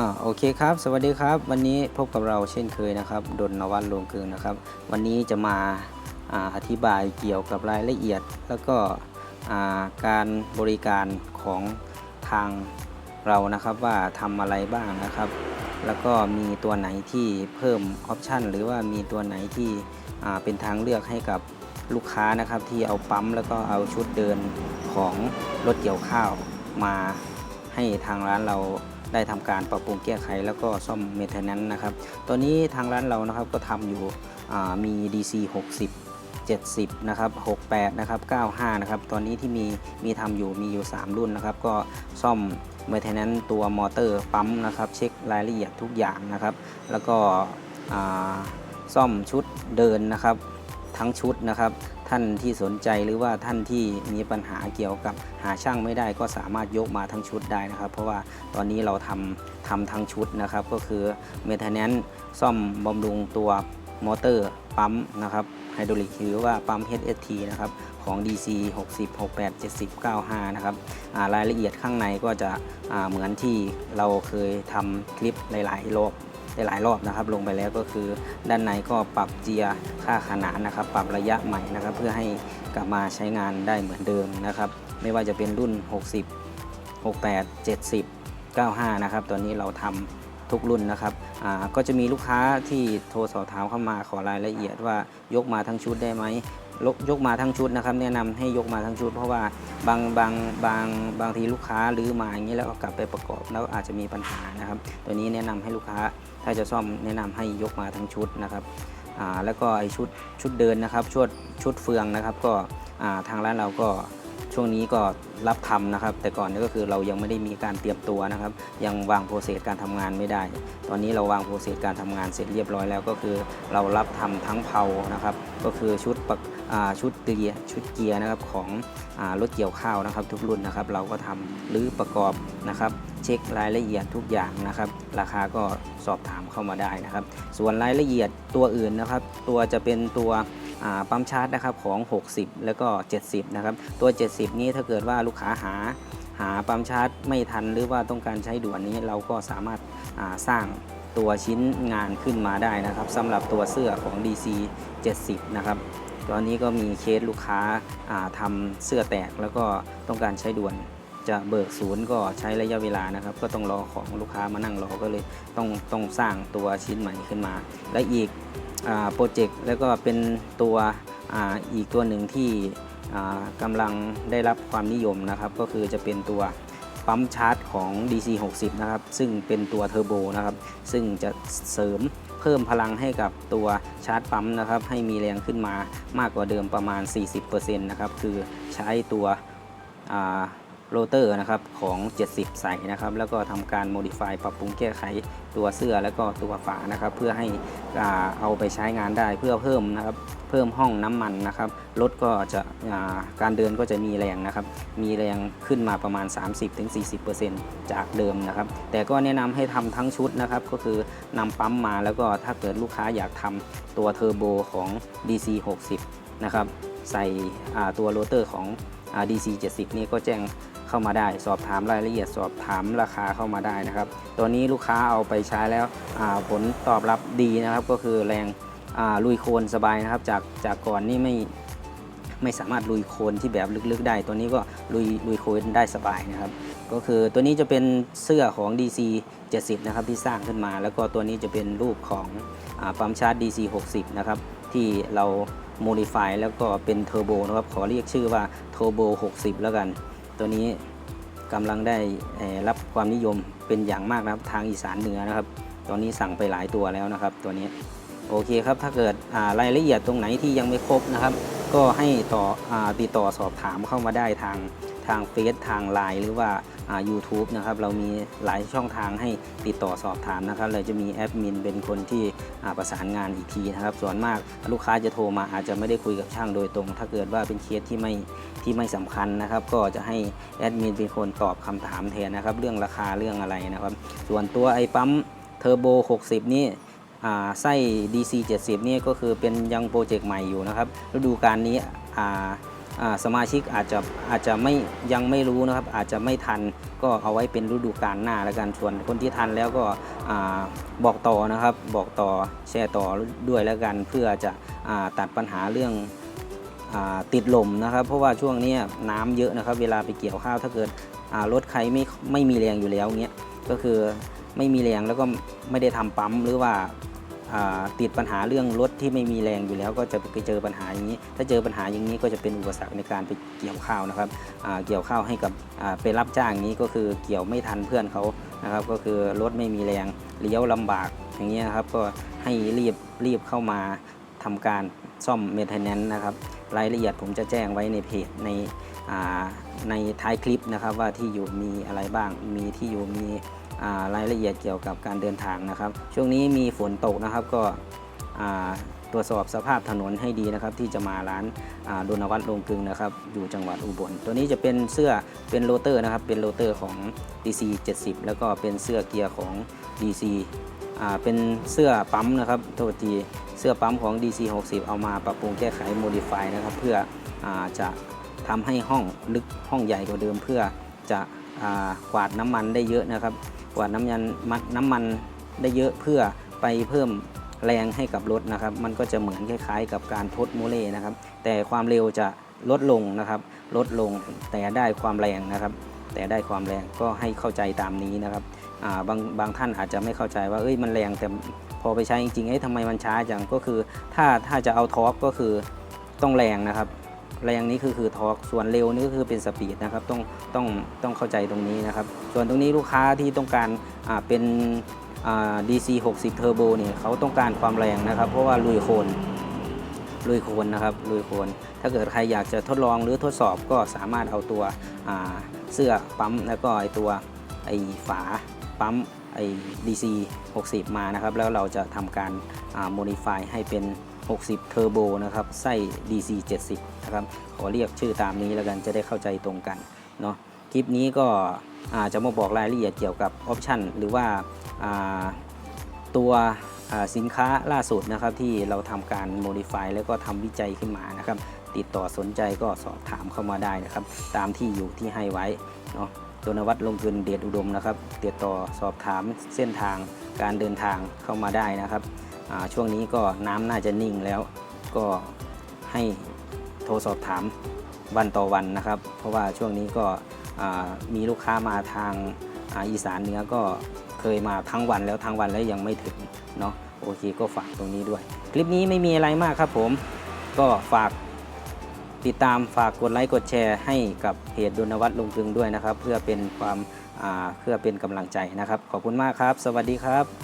อ่าโอเคครับ สวัสดีครับ วันนี้พบกับเราเช่นเคยนะครับดนนวัฒน์ลวงเกิงนะครับ วันนี้จะมาอ่าอธิบายเกี่ยวกับรายละเอียด แล้วก็อ่าการบริการของทางเรานะครับว่าทำอะไรบ้างนะครับ แล้วก็มีตัวไหนที่เพิ่มออปชันหรือว่ามีตัวไหนที่อ่าเป็นทางเลือกให้กับลูกค้านะครับ ที่เอาปั๊มแล้วก็เอาชุดเดินของรถเกี่ยวข้าวมาให้ทางร้านเรา ได้ทำการปรับปรุงแก้ไข แล้วก็ซ่อมเมนเทนแนนซ์นะครับตัวนี้ทางร้านเรานะครับก็ทำอยู่มี DC 60 70นะครับ68นะครับ95นะครับตอนนี้ที่มีมีทำอยู่มีอยู่ 3 รุ่นนะครับ ก็ซ่อมเมนเทนแนนซ์ตัวมอเตอร์ปั๊มนะครับเช็ครายละเอียดทุกอย่างนะครับ แล้วก็ซ่อมชุดเดินนะครับ ทั้งชุดนะครับ ท่านที่สนใจหรือว่าท่านที่มีปัญหาเกี่ยวกับหาช่างไม่ได้ก็สามารถยกมาทั้งชุดได้นะครับ เพราะว่าตอนนี้เราทำทำทั้งชุดนะครับ ก็คือเมทแนนซ่อมบำรุงตัวมอเตอร์ปั๊มนะครับไฮดรอลิกหรือว่าปั๊ม HST นะครับของ DC 60 68 70 95 นะครับรายละเอียดข้างในก็จะเหมือนที่เราเคยทำคลิปหลาย ๆ รอบ ได้หลายรอบนะครับ ลงไปแล้วก็คือด้านในก็ปรับเจียร์ค่าขนานนะครับ ปรับระยะใหม่นะครับ เพื่อให้กลับมาใช้งานได้เหมือนเดิมนะครับ ไม่ว่าจะเป็นรุ่น 60 68 70 95 นะครับตอนนี้เราทำ ทุกรุ่นนะครับก็จะมีลูกค้าที่โทรสอบถามเข้ามาขอรายละเอียดว่ายกมาทั้งชุดได้ไหมยกมาทั้งชุดนะครับ แนะนำให้ยกมาทั้งชุด เพราะว่าบางบางบางบางทีลูกค้าลื้อมาอย่างนี้แล้วเอากลับไปประกอบแล้วอาจจะมีปัญหานะครับ ตัวนี้แนะนำให้ลูกค้าถ้าจะซ่อมแนะนำให้ยกมาทั้งชุดนะครับแล้วก็ไอชุดชุดเดินนะครับชุดชุดเฟืองนะครับ ก็ทางร้านเราก็ ช่วงนี้ก็รับทำนะครับ แต่ก่อนนี้ก็คือเรายังไม่ได้มีการเตรียมตัวนะครับ ยังวางโปรเซสการทำงานไม่ได้ ตอนนี้เราวางโปรเซสการทำงานเสร็จเรียบร้อยแล้วก็คือ เรารับทำทั้งเผานะครับ ก็คือชุดประ ชุดเกียร์ชุดเกียร์นะครับของอรถเกี่ยวข้าวนะครับ ทุกรุ่นนะครับ เราก็ทำหรือประกอบนะครับ เช็ครายละเอียดทุกอย่างนะครับ ราคาก็สอบถามเข้ามาได้นะครับ ส่วนรายละเอียดตัวอื่นนะครับ ตัวจะเป็นตัวปั๊มชาร์จนะครับของ 60 แล้วก็ 70 นะครับ ตัว 70 นี้ถ้าเกิดว่าลูกค้าหาหาปั๊มชาร์จไม่ทันหรือว่าต้องการใช้ด่วนนี้เราก็สามารถาสร้างตัวชิ้นงานขึ้นมาได้นะครับสำหรับตัวเสื้อของ DC 70 นะครับ ตอนนี้ก็มีเคสลูกค้าาทำเสื้อแตกแล้วก็ต้องการใช้ด่วนจะเบิกศูนย์ก็ใช้ระยะเวลานะครับ ก็ต้องรอของลูกค้ามานั่งรอก็เลยต้องต้องสร้างตัวชิ้นใหม่ขึ้นมา และอีกโปรเจกต์แล้วก็เป็นตัวออีกตัวหนึ่งที่กำลังได้รับความนิยมนะครับ ก็คือจะเป็นตัว ปั๊มชาร์จของ DC 60นะครับ ซึ่งเป็นตัวเทอร์โบนะครับ ซึ่งจะเสริมเพิ่มพลังให้กับตัวชาร์จปั๊มนะครับ ให้มีแรงขึ้นมามากกว่าเดิมประมาณ 40%นะครับ คือใช้ตัวอ่า โรเตอร์นะครับของ 70ใส่นะครับ แล้วก็ทำการ modify ปรับปรุงแก้ไขตัวเสื้อแล้วก็ตัวฝานะครับ เพื่อให้เอาไปใช้งานได้เพื่อเพิ่มนะครับ เพิ่มห้องน้ำมันนะครับรถก็จะาการเดินก็จะมีแรงนะครับ มีแรงขึ้นมาประมาณ 30-40%จากเดิมนะครับ แต่ก็แนะนำให้ทำทั้งชุดนะครับ ก็คือนำปั๊มมาแล้วก็ถ้าเกิดลูกค้าอยากทำตัวเทอร์โบของ DC 60 นะครับ ใส่ตัวโรเตอร์ของอ DC 70 นี่ก็แจ้ง เข้ามาได้ สอบถามรายละเอียด สอบถามราคาเข้ามาได้นะครับ ตัวนี้ลูกค้าเอาไปใช้แล้วผลตอบรับดีนะครับ ก็คือแรงลุยโคลนสบายนะครับ จากจากก่อนนี่ไม่ไม่สามารถลุยโคลนที่แบบลึกๆได้ ตัวนี้ก็ลุยลุยโคลนได้สบายนะครับ ก็คือตัวนี้จะเป็นเสื้อของ DC 70 นะครับที่สร้างขึ้นมา แล้วก็ตัวนี้จะเป็นรูปของอปั๊มชาร์จ DC 60 นะครับ ที่เรา modify แล้วก็เป็นเทอร์โบนะครับ ขอเรียกชื่อว่าเทอร์โบ60 แล้วกัน ตัวนี้กำลังได้รับความนิยมเป็นอย่างมากนะครับทางอีสานเหนือนะครับ ตอนนี้สั่งไปหลายตัวแล้วนะครับ ตัวนี้โอเคครับถ้าเกิดรายละเอียดตรงไหนที่ยังไม่ครบนะครับ ก็ให้ต่ออติดต่อสอบถามเข้ามาได้ทางทางเฟซทางไลน์หรือว่า อ่า YouTube นะครับเรามีหลายช่องทางให้ติดต่อสอบถามนะครับเราจะมีแอดมินเป็นคนที่ประสานงานอีกทีนะครับส่วนมากลูกค้าจะโทรมาอาจจะไม่ได้คุยกับช่างโดยตรง ถ้าเกิดว่าเป็นเคสที่ไม่ที่ไม่สำคัญนะครับ ก็จะให้แอดมินเป็นคนตอบคำถามแทนนะครับ เรื่องราคาเรื่องอะไรนะครับ ส่วนตัวไอ้ปั๊มเทอร์โบ 60 นี่อ่าไส้ DC 70 นี่ก็คือเป็นยังโปรเจกต์ใหม่อยู่นะครับฤดูการนี้อ่า สมาชิกอาจจะอาจจะไม่ยังไม่รู้นะครับ อาจจะไม่ทันก็เอาไว้เป็นฤดูกาลหน้าแล้วกันส่วนคนที่ทันแล้วก็อบอกต่อนะครับ บอกต่อแชร์ต่อด้วยแล้วกัน เพื่อจะอตัดปัญหาเรื่องอติดลมนะครับ เพราะว่าช่วงนี้น้ำเยอะนะครับ เวลาไปเกี่ยวข้าวถ้าเกิดรถใครไม่ไม่มีแรงอยู่แล้วเงี้ยก็คือไม่มีแรงแล้วก็ไม่ได้ทำปั๊มหรือว่า ติดปัญหาเรื่องรถที่ไม่มีแรงอยู่แล้วก็จะไปเจอปัญหาอย่างนี้ ถ้าเจอปัญหาอย่างนี้ก็จะเป็นอุปสรรคในการไปเกี่ยวข้าวนะครับเกี่ยวข้าวให้กับไปรับจ้างอย่างนี้ก็คือเกี่ยวไม่ทันเพื่อนเขานะครับ ก็คือรถไม่มีแรงเลี้ยวลำบากอย่างเงี้ยครับ ก็ให้รีบรีบเข้ามาทำการซ่อมเมนเทนแนนนะครับ รายละเอียดผมจะแจ้งไว้ในเพจในในท้ายคลิปนะครับว่าที่อยู่มีอะไรบ้างมีที่อยู่มี รายละเอียดเกี่ยวกับการเดินทางนะครับ ช่วงนี้มีฝนตกนะครับก็ตรวจสอบสภาพถนนให้ดีนะครับ ที่จะมาร้านาดนวัฒน์ลงกึงนะครับ อยู่จังหวัดอุบล ตัวนี้จะเป็นเสื้อเป็นโรเตอร์นะครับ เป็นโรเตอร์ของ DC 70 แล้วก็เป็นเสื้อเกียร์ของ DC เป็นเสื้อปั๊มนะครับโทษทีเสื้อปั๊มของ DC 60 เอามาปรับปรุงแก้ไข modify นะครับ เพื่ออจะทำให้ห้องลึกห้องใหญ่กว่าเดิมเพื่อจะ กวาดน้ำมันได้เยอะนะครับ กวาดน้ำมันน้ำมันได้เยอะเพื่อไปเพิ่มแรงให้กับรถนะครับ มันก็จะเหมือนคล้ายๆ กับการทดโมเลนะครับ แต่ความเร็วจะลดลงนะครับ ลดลงแต่ได้ความแรงนะครับ แต่ได้ความแรงก็ให้เข้าใจตามนี้นะครับาบางบางท่านอาจจะไม่เข้าใจว่าเอ้ยมันแรงแต่พอไปใช้จริงๆเอ้ยทำไมมันช้าจังก็คือ ถ้าถ้าจะเอาทอร์กก็คือต้องแรงนะครับ แรงนี้คือคือทอร์กส่วนเร็วนี่ก็คือเป็นสปีดนะครับต้องต้องต้องเข้าใจตรงนี้นะครับ ส่วนตรงนี้ลูกค้าที่ต้องการอ่าเป็นอ่า DC 60 Turbo เนี่ยเขาต้องการความแรงนะครับ เพราะว่าลุยโคลนลุยโคลนนะครับลุยโคลนถ้าเกิดใครอยากจะทดลองหรือทดสอบก็สามารถเอาตัวอ่าเสื้อปั๊มแล้วก็ไอตัวไอฝาปั๊มไอ DC 60 มานะครับ แล้วเราจะทำการอ่า modify ให้เป็น 60 Turbo นะครับไส้ DC 70 นะครับ ขอเรียกชื่อตามนี้แล้วกันจะได้เข้าใจตรงกันเนาะคลิปนี้ก็อาจจะมาบอกรายละเอียดเกี่ยวกับออปชันหรือว่าาตัวสินค้าล่าสุดนะครับที่เราทำการ modify แล้วก็ทำวิจัยขึ้นมานะครับ ติดต่อสนใจก็สอบถามเข้ามาได้นะครับ ตามที่อยู่ที่ให้ไว้เนาะดนวัฒน์ลงกลืนเดชอุดมนะครับ ติดต่อสอบถามเส้นทางการเดินทางเข้ามาได้นะครับ ช่วงนี้ก็น้ำน่าจะนิ่งแล้วก็ให้โทรสอบถามวันต่อวันนะครับ เพราะว่าช่วงนี้ก็มีลูกค้ามาทางอาอีสานเหนือก็เคยมาทั้งวันแล้วทั้งวันแล้วยังไม่ถึงเนาะโอเคก็ฝากตรงนี้ด้วย คลิปนี้ไม่มีอะไรมากครับผมก็ฝากติดตามฝากกดไลค์กดแชร์ให้กับเพจดนวัฒน์ลงกลึงด้วยนะครับ เพื่อเป็นความเพื่อเป็นกำลังใจนะครับ ขอบคุณมากครับ สวัสดีครับ